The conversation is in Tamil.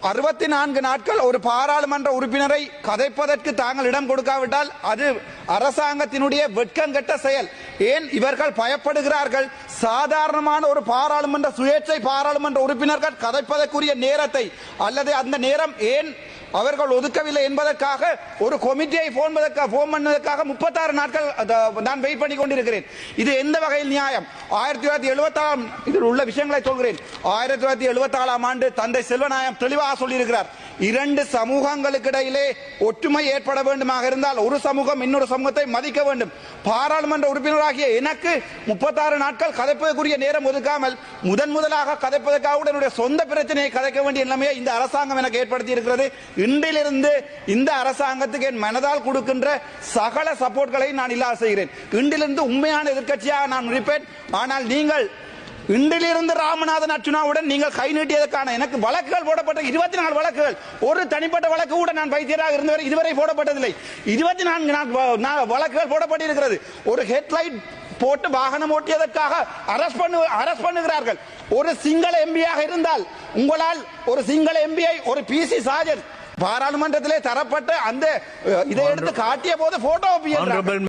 அறுபத்தி நான்கு நாட்கள் ஒரு பாராளுமன்ற உறுப்பினரை கதைப்பதற்கு தாங்கள் இடம் கொடுக்காவிட்டால் அது அரசாங்கத்தினுடைய வெட்கங்கெட்ட செயல். ஏன் இவர்கள் பயப்படுகிறார்கள்? சாதாரணமான ஒரு பாராளுமன்ற சுயேட்சை பாராளுமன்ற உறுப்பினர்கள் கதைப்பதற்குரிய நேரத்தை அல்லது அந்த நேரம் ஏன் அவர்கள் ஒதுக்கவில்லை என்பதற்காக ஒரு கமிட்டியை போன் போன் பண்ணதற்காக முப்பத்தாறு நாட்கள் நான் வெயிட் பண்ணி கொண்டிருக்கிறேன். இது எந்த வகையில் நியாயம்? ஆயிரத்தி தொள்ளாயிரத்தி எழுபத்தாறாம் இதில் உள்ள விஷயங்களை சொல்கிறேன். ஆயிரத்தி தொள்ளாயிரத்தி எழுபத்தாறாம் ஆண்டு தந்தை செல்வநாயம் தெளிவாக சொல்லியிருக்கிறார். இரண்டு சமூகங்களுக்கு இடையிலே ஒற்றுமை ஏற்பட வேண்டுமாக இருந்தால் ஒரு சமூகம் இன்னொரு சமூகத்தை மதிக்க வேண்டும். பாராளுமன்ற உறுப்பினராகிய எனக்கு முப்பத்தாறு நாட்கள் கதைப்பதற்குரிய நேரம் ஒதுக்காமல் முதன் முதலாக கதைப்பதற்காக என்னுடைய சொந்த பிரச்சனையை கதைக்க வேண்டிய நிலைமையை இந்த அரசாங்கம் எனக்கு ஏற்படுத்தி இருக்கிறது இன்றிலிருந்து இந்த அரசாங்கத்துக்கு என் மனதால் கொடுக்கின்ற சகல சப்போர்ட்களை நான் இல்லாத செய்கிறேன். இன்றிலிருந்து உண்மையான எதிர்க்கட்சியாக நான் இருப்பேன். ஆனால் நீங்கள் இன்றிலிருந்து ராமநாதன் அர்ச்சுனாவுடன் நீங்கள் கை நீட்டியதற்கான எனக்கு வழக்குகள் போடப்பட்ட இருபத்தி நாலு வழக்குகள். ஒரு தனிப்பட்ட வழக்கு கூட நான் வைத்தியராக இருந்தவரை இதுவரை போடப்பட்டதில்லை. இருபத்தி நான்கு நான் வழக்குகள் போடப்பட்டிருக்கிறது. ஒரு ஹெட்லைட் போட்டு வாகனம் ஓட்டியதற்காக அரஸ்ட் பண்ணு அரஸ்ட் பண்ணுகிறார்கள். ஒரு சிங்கள எம்பியாக இருந்தால் உங்களால் ஒரு சிங்கள எம்பியை ஒரு பிசி சாஜன் பாராளுமன்றத்திலே தரப்பட்ட அந்த இதை எடுத்து காட்டிய போது போட்டோ